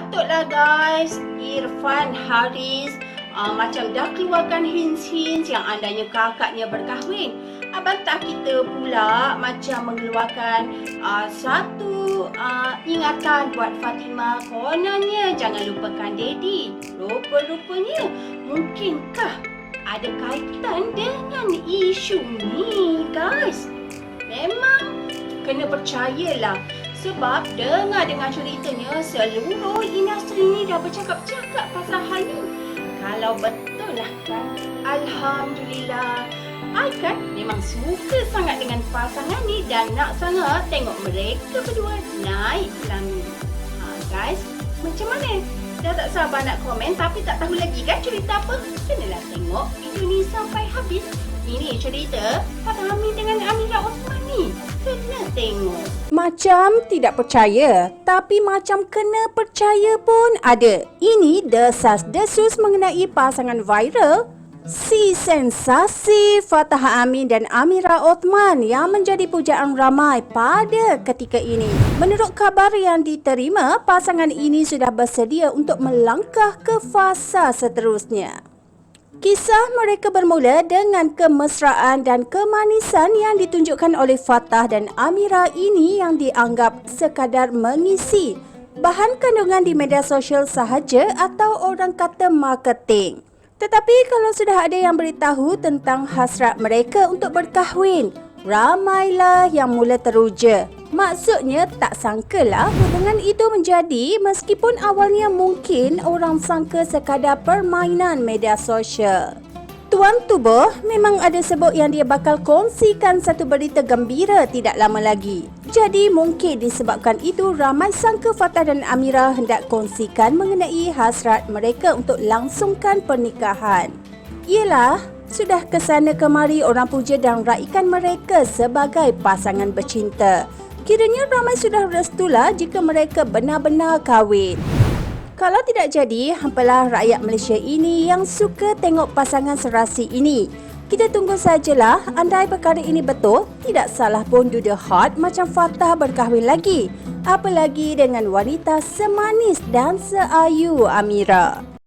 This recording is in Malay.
Patutlah guys, Irfan Haris uh, macam dah keluarkan hints-hints yang andanya kakaknya berkahwin. Abang tak kita pula macam mengeluarkan uh, satu uh, ingatan buat Fatimah. Kononnya jangan lupakan Daddy. Rupa-rupanya mungkinkah ada kaitan dengan isu ni guys? Memang kena percayalah sebab dengar-dengar ceritanya seluruh industri ni dah bercakap-cakap pasal hal ni. Kalau betul lah kan, Alhamdulillah. I kan memang suka sangat dengan pasangan ni dan nak sangat tengok mereka berdua naik pelami. Ha guys, macam mana? Dah tak sabar nak komen tapi tak tahu lagi kan cerita apa? Kenalah tengok video ni sampai habis. Ini cerita Fatah Amin dengan Amira Osman ni. Kena tengok. Macam tidak percaya, tapi macam kena percaya pun ada. Ini desas-desus mengenai pasangan viral Si sensasi Fatah Amin dan Amira Othman yang menjadi pujaan ramai pada ketika ini. Menurut kabar yang diterima, pasangan ini sudah bersedia untuk melangkah ke fasa seterusnya. Kisah mereka bermula dengan kemesraan dan kemanisan yang ditunjukkan oleh Fatah dan Amira ini yang dianggap sekadar mengisi bahan kandungan di media sosial sahaja atau orang kata marketing. Tetapi kalau sudah ada yang beritahu tentang hasrat mereka untuk berkahwin, ramailah yang mula teruja. Maksudnya tak sangkalah hubungan itu menjadi meskipun awalnya mungkin orang sangka sekadar permainan media sosial. Tuan Tubuh memang ada sebut yang dia bakal kongsikan satu berita gembira tidak lama lagi. Jadi mungkin disebabkan itu ramai sangka Fatah dan Amira hendak kongsikan mengenai hasrat mereka untuk langsungkan pernikahan. Ialah sudah ke sana kemari orang puja dan raikan mereka sebagai pasangan bercinta. Kiranya ramai sudah restulah jika mereka benar-benar kahwin. Kalau tidak jadi, hampalah rakyat Malaysia ini yang suka tengok pasangan serasi ini. Kita tunggu sajalah, andai perkara ini betul, tidak salah pun the hot macam Fatah berkahwin lagi. Apalagi dengan wanita semanis dan seayu Amira.